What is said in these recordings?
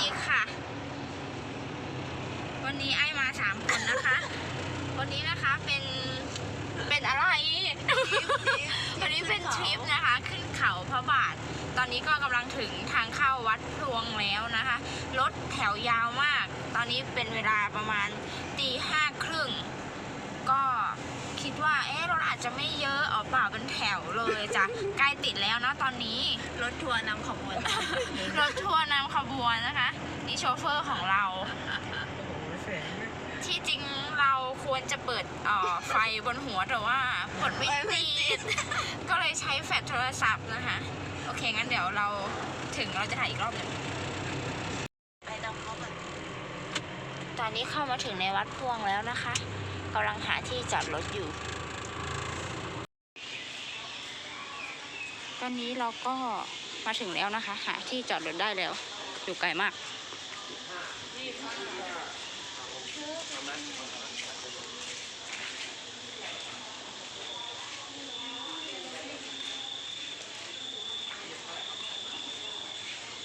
ดีค่ะ วันนี้ไอมาสามคนนะคะ วันนี้นะคะเป็นเป็นอะไร วันนี้เป็นทริปนะคะ ขึ้นเขาพระบาท ตอนนี้ก็กำลังถึงทางเข้าวัดพลวงแล้วนะคะ รถแถวยาวมาก ตอนนี้เป็นเวลาประมาณตีห้าครึ่ง ก็ คิดว่า เอ๊ะรถอาจจะไม่เยอะออกเปล่าเป็นแถวเลยจ้ะใกล้ติดแล้วเนาะตอนนี้ รถทัวร์นำขบวน รถทัวร์นำขบวนนะคะ นี่โชเฟอร์ของเรา ที่จริงเราควรจะเปิดเอ่อไฟบนหัวแต่ว่าเปิดไม่ติด ก็เลยใช้แฟลชโทรศัพท์นะคะ โอเค งั้นเดี๋ยวเราถึงเราจะถ่ายอีกรอบหนึ่งไปดำเขาแบบตอนนี้เข้ามาถึงในวัดพวงแล้วนะคะ กำลังหาที่จอดรถอยู่ ตอนนี้เราก็มาถึงแล้วนะคะ หาที่จอดรถได้แล้ว อยู่ไกลมาก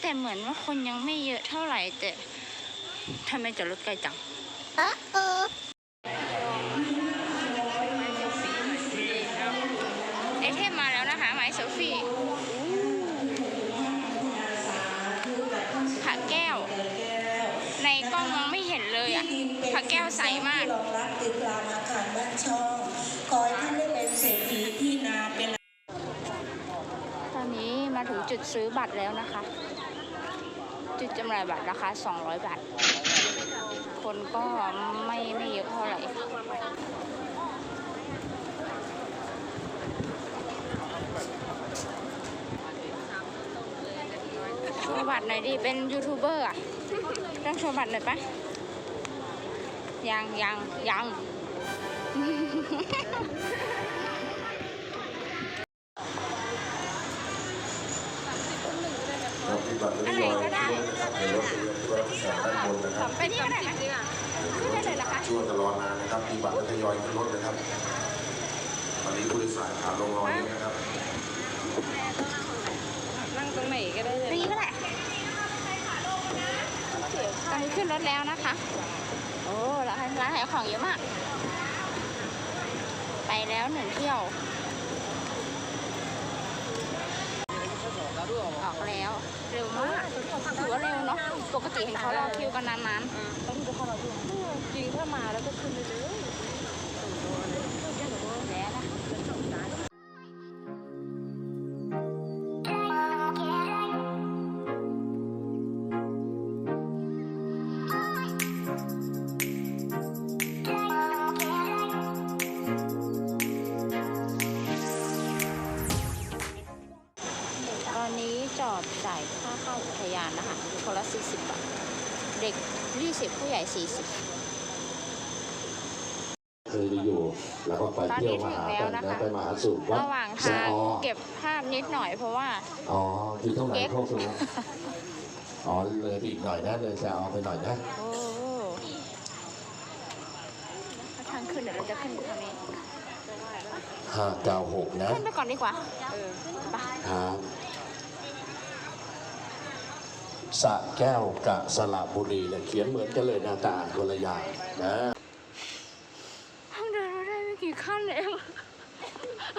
แต่เหมือนว่าคนยังไม่เยอะเท่าไหร่แต่ทำไมจอดรถไกลจัง ไอเทมมาแล้วนะคะไม้เซลฟี่ผักแก้ว ในกล้องมองไม่เห็นเลยอะผักแก้ว ใสมากรองรับตึกรามอาคารบ้านช่องขอให้ท่านได้เป็นเศรษฐีที่นาเป็นตอนนี้มาถึงจุดซื้อบัตรแล้วนะคะ จุดจำหน่ายบัตรราคา 200 บาท คนก็ไม่ไม่เยอะเท่าไหร่โชว์บัตรหน่อยดิ เป็นยูทูบเบอร์อะ ต้องโชว์บัตรหน่อยปะ ยังยังยังครับที่บัตรเรียบร้อยนะครับในรถเรือที่ว่าที่สามด้านบนนะครับไปนี่ก็ได้ไหมขึ้นได้เลยเหรอคะช่วงจะรอนานนะครับ มีบัตรก็ทยอยขึ้นรถนะครับวันนี้ผู้โดยสารขาลงรอเยอะนะครับ นั่งตรงไหนก็ได้เลยตรงนี้ก็ได้ตอนนี้ขึ้นรถแล้วนะคะโอ้ร้านร้าน ขายของเยอะมาก ไปแล้วหนึ่งเที่ยว ออกแล้ว เร็วมากถือว่าเร็วเนาะ ปกติเห็นเขารอคิวกันนานต้ แล้วก็ไปเที่ยวมหากันนะไปมหาสู่วัดระหว่างสะทางออเก็บภาพนิดหน่อยเพราะว่า อ๋อที่เท่าไหร่เก๊กโคกสูงอ๋อเลยไปอีกหน่อยนะเลยสะออไปหน่อยนะโอ้ถ้าทางขึ้นเดี๋ยวเราจะขึ้นทางนี้ห้าเก้าหกนะขึ้นไปก่อนดีกว่าครับสระแก้วกับสระบุรีเนี่ยเขียนเหมือนกันเลยนะแต่อ่านคนละอย่างนะ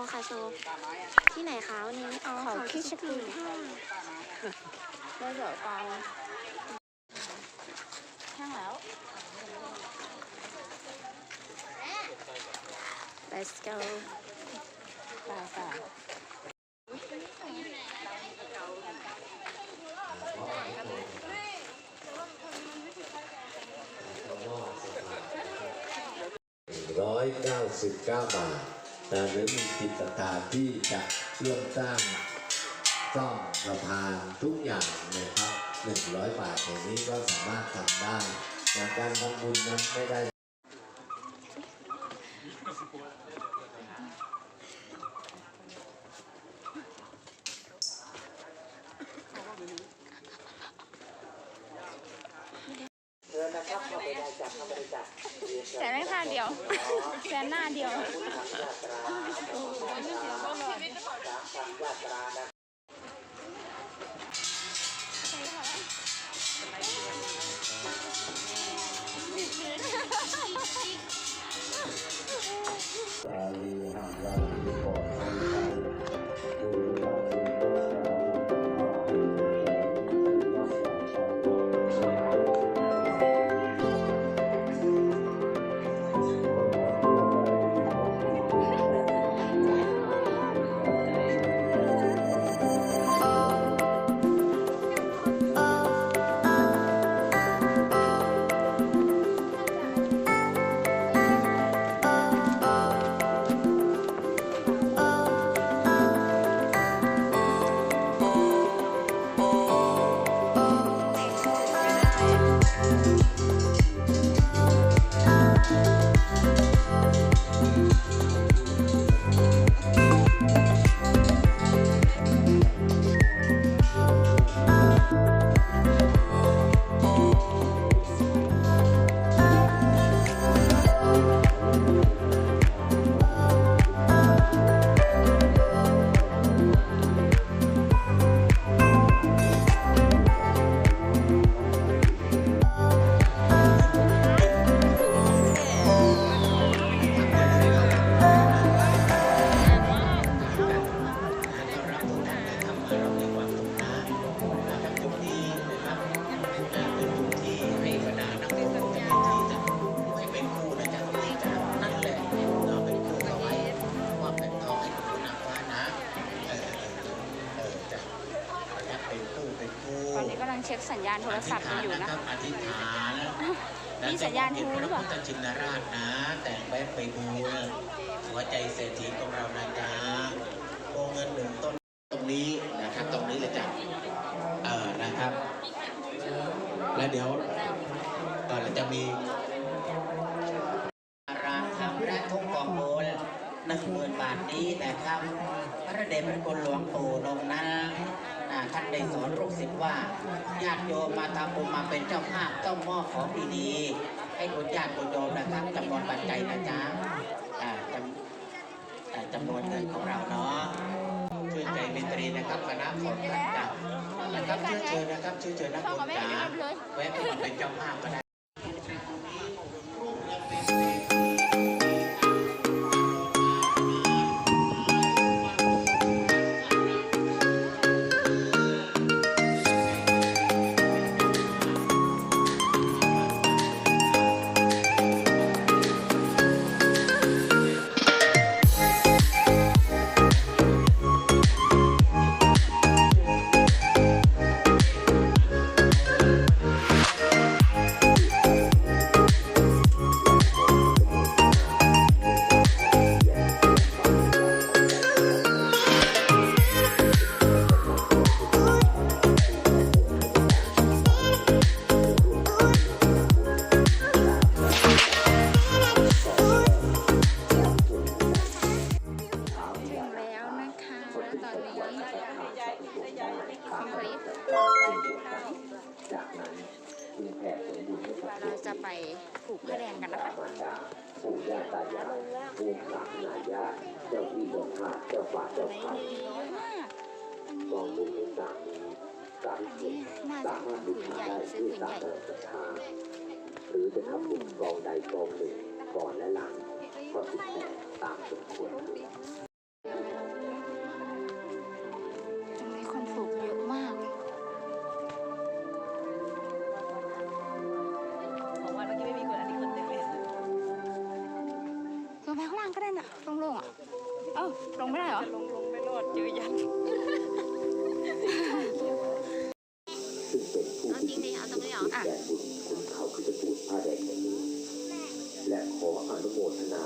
โชว์ค่ะโชว์ที่ไหนคะวันนี้อ๋อเขาเขาคิคิดดชะชะกูกูค่ะได้เดี๋ยวตังแห้งแล้ว let's go ตาตา ร้อยเก้าสิบเก้าบาท นะหรือมีจิตศรัทธาที่จะร่วมสร้างซ่อมสะพานทุกอย่างนะครับหนึ่งร้อยบาทอย่างนี้ก็สามารถทำได้แต่การทำบุญนั้นไม่ได้ ญญาณโทรศัพท์กันอยู่นะอธิษฐานมีสัญญาณทูหรือเปล่าพระพุทธชินราชนะ แต่งแป๊บไปบูหัวใจเศรษฐี มาทำบุญมาเป็นเจ้าภาพต้องมอบของดีๆให้คนญาติคนโยมนะครับจำนวนปัจจัยนะจ๊ะอ่าจำอ่าจำนวนเงินของเราเนาะชื่นใจมิตรีนะครับคณะของท่านจ้ะนะครับเชื่อเชิญนะครับเชื่นเชิญนักบุญจ๋าแวะมาเป็นเจ้าภาพก็ได้ ไม่ได้เหรอ ลงลงไม่รอดเจอยันซึ่งเป็นผู้เอาจริงดิเอาตรงนี้เหรออะแก่บุญคุณเขาคือจะบูชผ้าแดงแห่งนี้ และขออนุโมทนา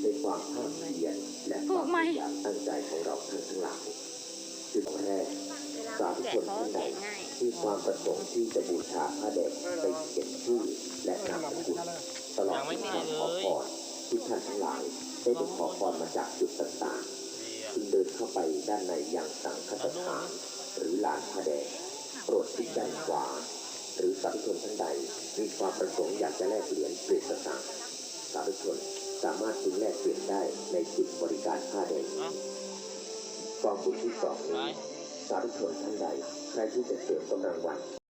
ในความภาคเพียรและความพยายามตั้งใจของเราทั้งทั้งหลายจุดแรกเวลาสาเขาธุแกะชนเขาท่านใดแกะง่ายที่ความประสงค์ที่จะบูชาผ้าแดงไปเขียนชื่อและนามสกุลตลอดถึงการขอพรที่ท่านทั้งหลายได้ไปขอพรมาจากจุดต่างๆ จึงเดินเข้าไปด้านในอยังสังฆทานหรือลานผ้าแดงโปรดทิศด้านขวา หรือสาธุชนท่านใดมีความประสงค์อยากจะแลกเหรียญเปลี่ยนสตางค์สาธุชนสามารถจึงแลกเปลี่ยนได้ในจุดบริการผ้าแดงกองบุญที่สองนี้สาธุชนท่านใดใครที่จะเสริมกำลังวัน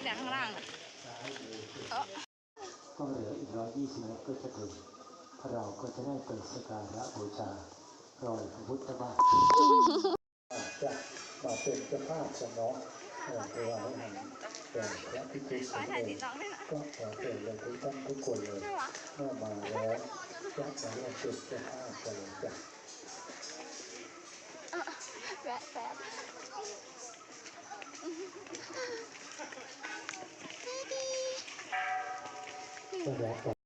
ไม่ได้เดินจากข้างล่างอะเออก็เหลืออีกร้อยยี่สิบเมตรก็จะถึงเราก็จะได้เปิดสการะบูชารอยพระพุทธบาทจะมาเป็นเจ้าภาพสนองเอ่อถวายให้แต่พระพิธีสของฆ์ถ่ายเอติงดน้องด้วยนะก็ขอเชิญเลยทุกท่านทุกคนเลยน่ารักเมื่อมาแล้วจะมาร่วมเป็นเจ้าภาพกันเลยจ้ะ como,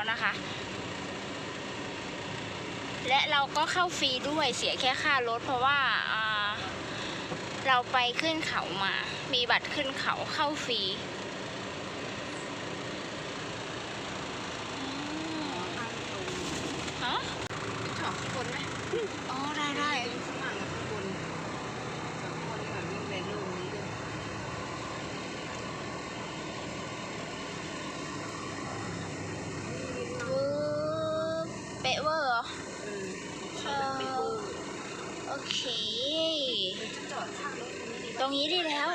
แล้วนะคะ และเราก็เข้าฟรีด้วยเสียแค่ค่ารถเพราะว่าอ่าเราไปขึ้นเขามา มีบัตรขึ้นเขาเข้าฟรีฮะ ถอดคนไหม อ๋อ ได้ได้ ข้างหลังกับข้างบนสองคนแบบนี้เป็นรูปนี้เลย เป๊ะเวอร์เหรอ อืม เออโอเค จอดข้างรถตรง นี้ดีตรงนี้ดีแล้ว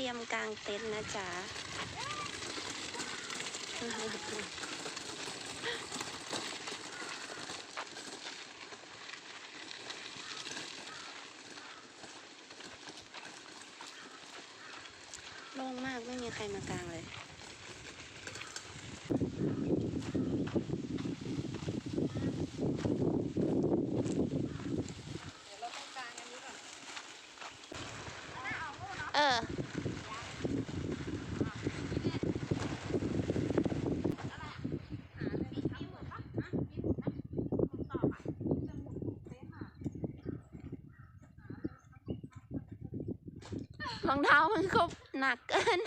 รียมกลางเต็นท์นะจ๊ะโล่งมากไม่มีใครมากลางเลย หนักเกิน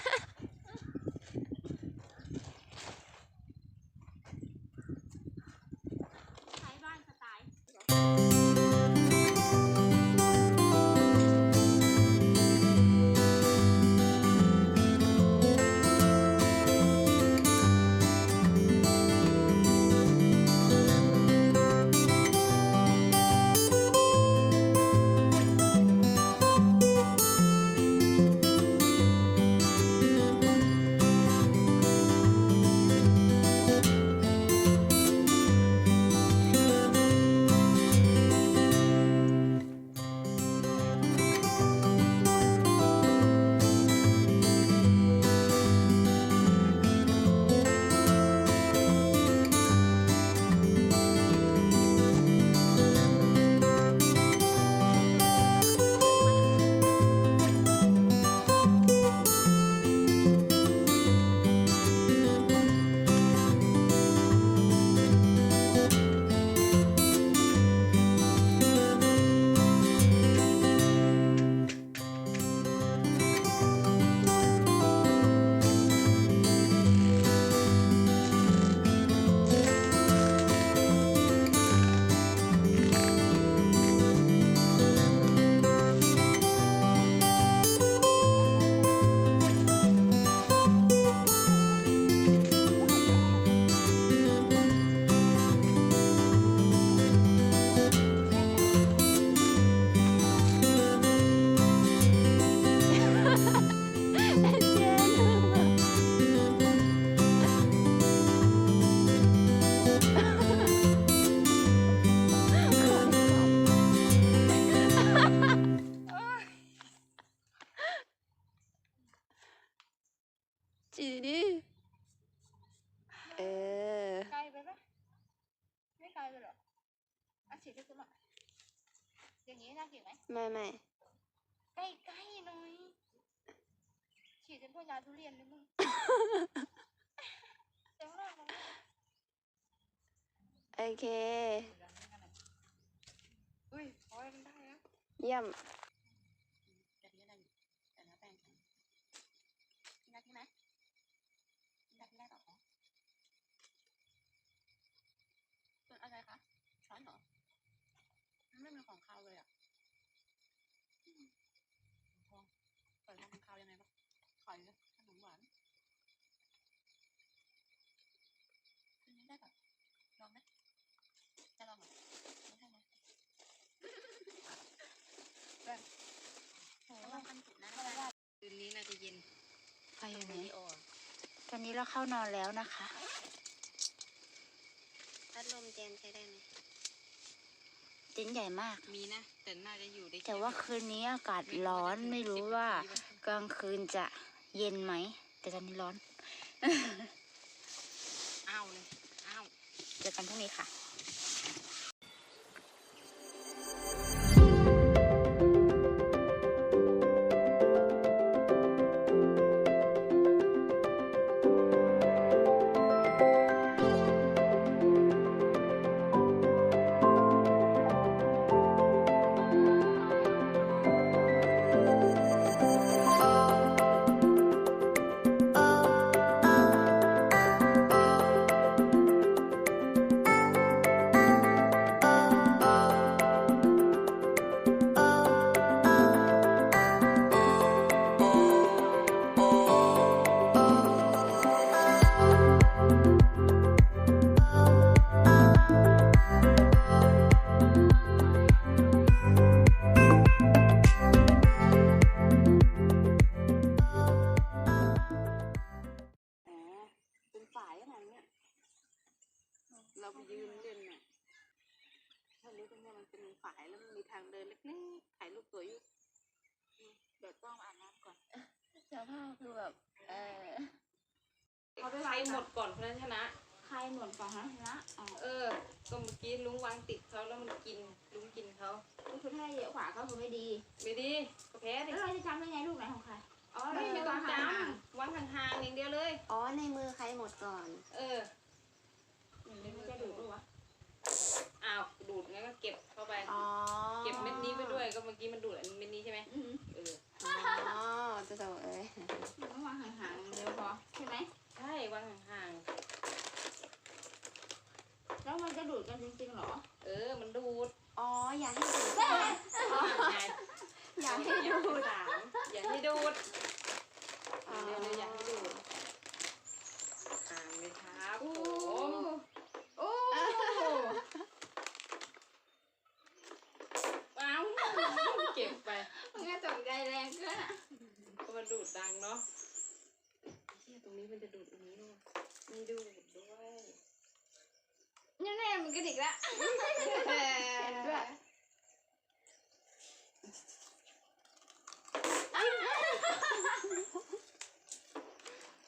จีดิเออไกลไปปะไม่ไกลไปหรออาฉีดให้คุณหน่อยอย่างนี้น่าฉีดไหมไม่ไม่ใกล้ใกล้ๆหน่อยฉีดเป็นพวกยาทุเรียนเลยมึงเดี๋ยวเราโอเคอุ้ยโอ้ยมันได้แล้วเยี่ยม แบบนี้อะไรแต่ละแป้งกินได้ที่ไหมได้ที่ได้ต่อของส่วนอะไรคะช้อนเหรอมันไม่มีของคาวเลยอะอืมทองเปิดทำคาวยังไงบ้างขายเลยขนมหวานอันนี้ได้แบบลองไหมจะลองเหรอไม่ใช่ไหมแบบโหลองกันสุดนะคืนนี้น่าจะเย็น ไปอยู่ไหนตอนนี้เราเข้านอนแล้วนะคะ พัดลมเจนใช้ได้ไหมเต็นท์ใหญ่มาก มีนะ แต่น่าจะอยู่ได้แต่ว่าคืนนี้อากาศร้อนไม่รู้ว่ากลางคืนจะเย็นไหม แต่ตอนนี้ร้อน อ้าวเลย อ้าว เจอกันพรุ่งนี้ค่ะางติดเขาแล้วมันกินลุงกินเขาก็คือถ้าเยอะกว่าก็คือไม่ดีไม่ดีก็แพ้ดิแล้วเราจะจำได้ไงลูกไหนของใคร อ๋อไม่ไม่ต้องจห่างำวางห่างๆอย่างเดียวเลยๆอ๋อในมือใครหมดก่อน เออ ในมือจะดูดด้วยวะ อ้าวดูดงั้นก็เก็บเข้าไป อ๋อ เก็บเม็ดนี้ไปด้วย ก็เมื่อกี้มันดูดอันเม็ดนี้ใช่ไหม อืม เออ อ๋อจะโตเอ้ยต้องวางห่างๆเร็วพอใช่ไหม ใช่วางห่าง แล้วมันจะดูดกันจริงๆเหรอ ๆ เออ มันดูด อ๋อ อย่าให้ดูด ไง อย่าให้ดูด สามอย่าให้ดูด อ๋อ เร็วๆอย่าให้ดูดห่างเลยครับ โอ้ ผม โอ้ ว้าวเก็บไป มันก็ตกใจแรงเกินอะ ก็มันดูดดังเนาะเฮียตรงนี้มันจะดูดตรงนี้ด้วยมีดูดด้วย นี่แน่มันกระดิกแล้วเห็นด้วย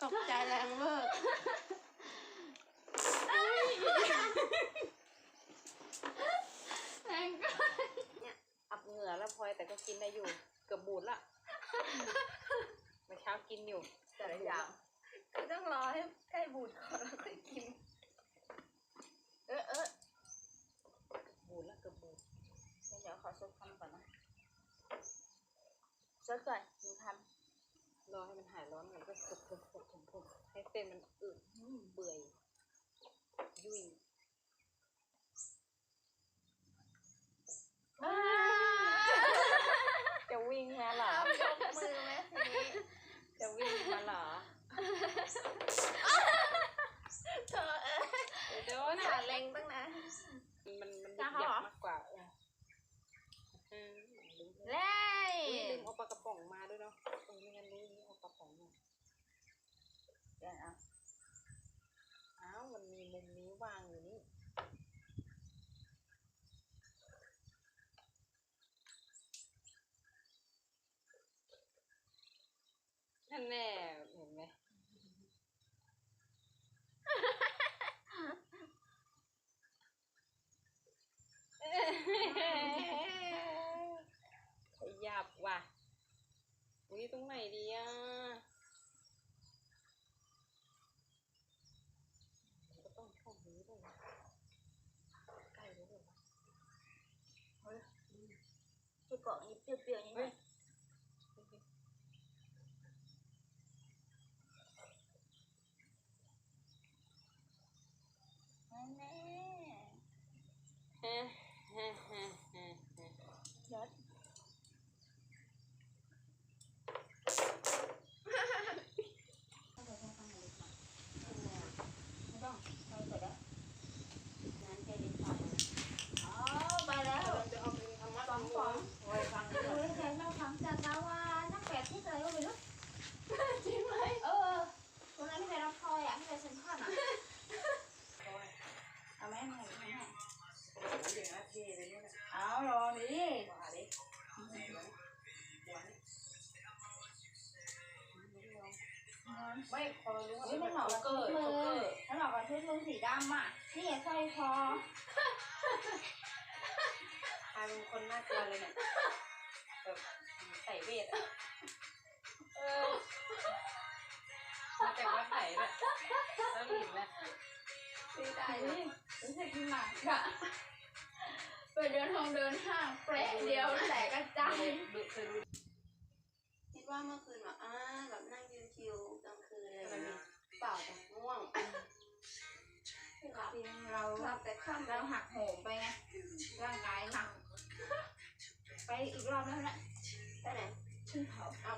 ตกใจแรงเวอร์แรงเก็อับเหงื่อแล้วพลอยแต่ก็กินได้อยู่เกือบบูดละเมื่อเช้ากินอยู่แต่ละอย่างคือต้องรอให้ใกล้บูดก่อนแล้วค่อยกิน เออเออบูดละเกือบบูดเดี๋ยวขอซดคำก่อนนะซดก่อนหนูทรอให้มันหายร้อนก่อน กดกดกดผมผมให้เส้นมันอืดเปื่อยยุ่ยจะวิ่งมาเหรอ ยกมือไหมทีนี้ จะวิ่งมาเหรอเธอเออเดี๋ยวหนะนาเล็งตั้งนะ มันมันจ้ายัเขาบมากกว่าอะอืมลืมเล่ยลืมเอาปลากระป๋องมาด้วยเนาะเออไม่งั้นรู้นี่เอากระป๋องมา เดี๋ยวเอาอ้าวมันมีมุมนี้วางอยู่นี่นั่นแน่เห็นไหม ขยับว่ะอุ้ยตรงไหนดีอะก็ต้องช่องนี้ด้วยวะใกล้เลยด้วยวะ ที่เกาะนี่เปรี้ยวๆนี่ไหม แน่ เฮ้เฮ้เฮ้เฮ้เฮ้ ยศไม่ต้องไปก่อนแล้วงานแกดีไปอ๋อไปแล้ว จะเอาเป็นธรรมะ สองสอง ไว้ฟัง เฮ้ยแกเราฟังจากลาวานักแปดที่เคยก็ไม่รู้จริงไหมเออวันนั้นที่ไปรับพลอยอะที่ไปเซ็นทรัลอะเอาไหมไม่ไม่ไม่เอารอดิ ไม่พอรู้ว่าไม่เหมาะกับชุดเลยไม่เหมาะกับชุดลุงสีดำอะนี่สร้อยคอ กลายเป็นคนน่ากลัวเลยเนี่ยแบบใส่เวทอะเออมาจากวัดไหนเนี่ยแล้วหลินเนี่ยดีใจนี่รู้สึกหนักอะไปเดินห้องเดินห้างแปะเดียวแตกกระจายดูเคยดูคิดว่าเมื่อคืนแบบอ่าแบบนั่งชิวๆ กลางคืนอะไรแบบนี้เปล่าแต่ง่วงจริงเราหลับแต่ค่ำเราหักโหมไปไงร่างกายหัก ไปอีกรอบแล้วนะไปไหนขึ้นเขาเอา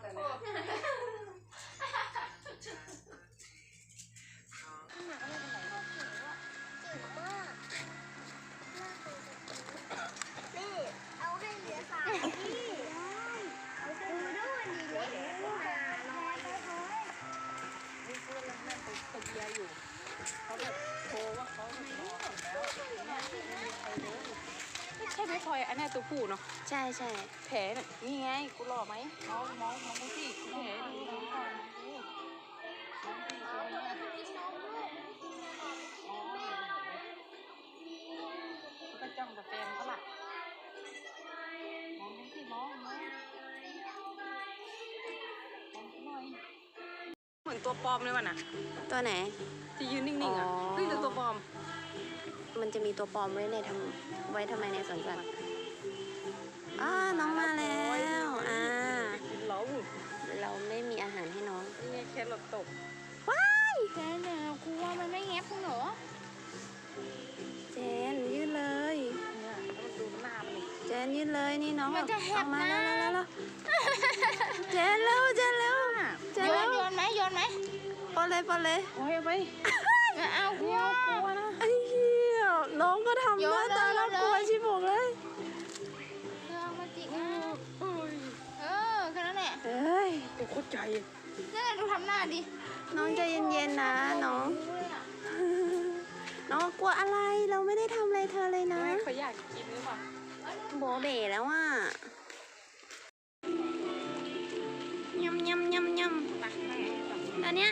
ลีอยู่เขาแบบโว่าเขาไม่รู้แล้วไม่มีใครเลยใช่ไหมพลอยอันนี้ตัวผู้เนาะใช่ใช่แผลน่ะนี่ไงกูหล่อไหมน้องน้องน้องดูสิแผลดูน้ก่อน เหมือนตัวปลอมเลยว่ะน่ะตัวไหน จะยืนนิ่งๆอะอ๋อ เฮ้ยหรือตัวปลอม มันจะมีตัวปลอมไว้ในทำไว้ทำไมในสวนสัตว์อ่าน้องมาแล้ว อ่า กินเหล้าเราไม่มีอาหารให้น้อง นี่ไงแครอทตกแกเนี่ยครูว่ามันไม่แงบคุณหนูเจนยืดเลย เนี่ยแล้วมันดูหน้ามันนี่เจนยืดเลยนี่น้องมันจะแหออบกมานะแล้วแล้วแล้วเจนเร็วเจ ปอนเลยปอนเลยโอ้ยเอาไปไม่เอากลัวกลัวนะไอ้เหี้ยน้องก็ทำหโยน้านตาเลยน่ากลัวโยนเลยชิบกเลยเรื่องมาจิกอะเออแค่นั้นแหละเอ้ยตัวโคตรใจนั่นแหละดูทำหน้าดิน้องใจเย็นๆนะน้อง น้องกลัวอะไรเราไม่ได้ทำอะไรเธอเลยนะไม่เขาอยากกินหรือเปล่าโบเบแล้วอะยำยำยำยำตักให้ตักอันเนี้ยย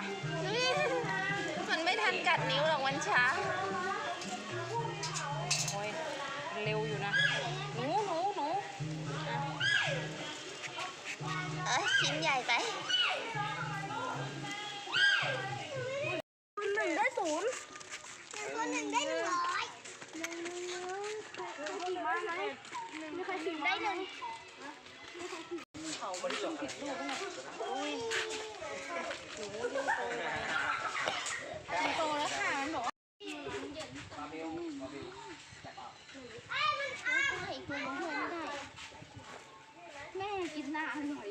กลัวอุ๊ยมันไม่ทันกัดนิ้วหรอกมันช้า โอ้ยมันเร็วอยู่นะ หนูหนูหนูเอ้ยชิ้นใหญ่ไปหนึ่งได้ศูนย์คนหนึ่งได้หนึ่งร้อยมีใครถึงได้หนึ่งมันโตแล้วค่ะ มันบอกว่าไอ้มันอ้าวไอ้ตัวมันช่วยไม่ได้ แม่ กินหน้าอร่อย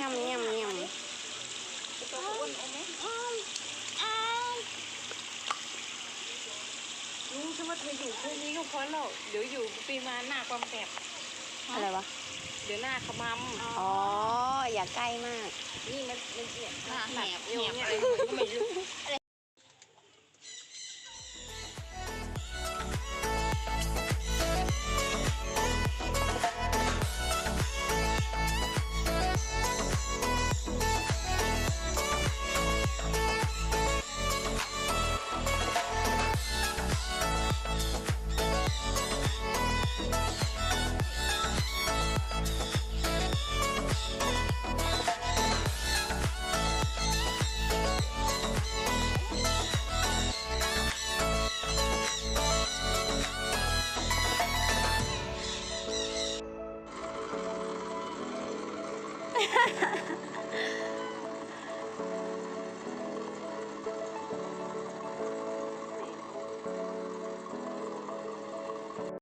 ยำยำยำอ้าวรู้ใช่ว่าเธออยู่แค่นี้ก็พอแล้วเดี๋ยวอยู่ปีมาหน้าความแสบอะไรวะ เดี๋ยวหน้าขมำอ๋อ อย่าใกล้มาก นี่มันมันเนี่ยหน้าแหบเอวเนี่ยอะไรก็ไม่รู้